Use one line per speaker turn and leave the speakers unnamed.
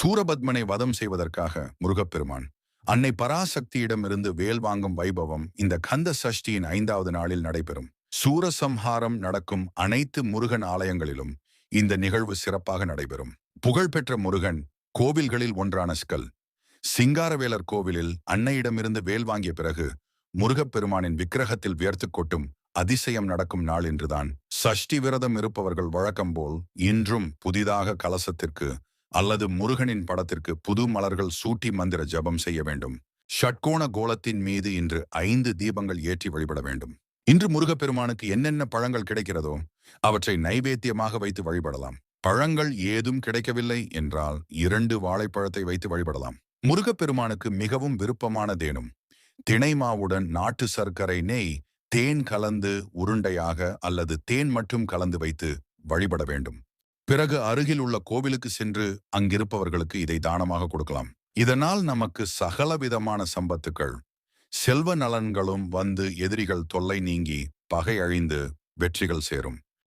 சூரபத்மனை வதம் செய்வதற்காக முருகப்பெருமான் அன்னை பராசக்தியிடமிருந்து வேல் வாங்கும் வைபவம் இந்த கந்த சஷ்டியின் ஐந்தாவது நாளில் நடைபெறும். சூரசம்ஹாரம் நடக்கும் அனைத்து முருகன் ஆலயங்களிலும் இந்த நிகழ்வு சிறப்பாக நடைபெறும். புகழ்பெற்ற முருகன் கோவில்களில் ஒன்றான ஸ்கல் சிங்காரவேலர் கோவிலில் அன்னையிடமிருந்து வேல் வாங்கிய பிறகு முருகப்பெருமானின் விக்கிரகத்தில் வியர்த்து கொட்டும் அதிசயம் நடக்கும் நாள் என்றுதான் சஷ்டி விரதம் இருப்பவர்கள் வழக்கம் போல் இன்றும் புதிதாக கலசத்திற்கு அல்லது முருகனின் படத்திற்கு புது மலர்கள் சூட்டி மந்திர ஜபம் செய்ய வேண்டும். ஷட்கோண கோலத்தின் மீது இன்று ஐந்து தீபங்கள் ஏற்றி வழிபட வேண்டும். இன்று முருகப்பெருமானுக்கு என்னென்ன பழங்கள் கிடைக்கிறதோ அவற்றை நைவேத்தியமாக வைத்து வழிபடலாம். பழங்கள் ஏதும் கிடைக்கவில்லை என்றால் இரண்டு வாழைப்பழத்தை வைத்து வழிபடலாம். முருகப்பெருமானுக்கு மிகவும் விருப்பமானதேனும் திணை மாவுடன் நாட்டு சர்க்கரை நெய் தேன் கலந்து உருண்டையாக அல்லது தேன் மட்டும் கலந்து வைத்து வழிபட வேண்டும். பிறகு அருகில் உள்ள கோவிலுக்கு சென்று அங்கிருப்பவர்களுக்கு இதை தானமாக கொடுக்கலாம். இதனால் நமக்கு சகலவிதமான சம்பத்துக்கள் செல்வ நலன்களும் வந்து எதிரிகள் தொல்லை நீங்கி பகை அழிந்து வெற்றிகள் சேரும்.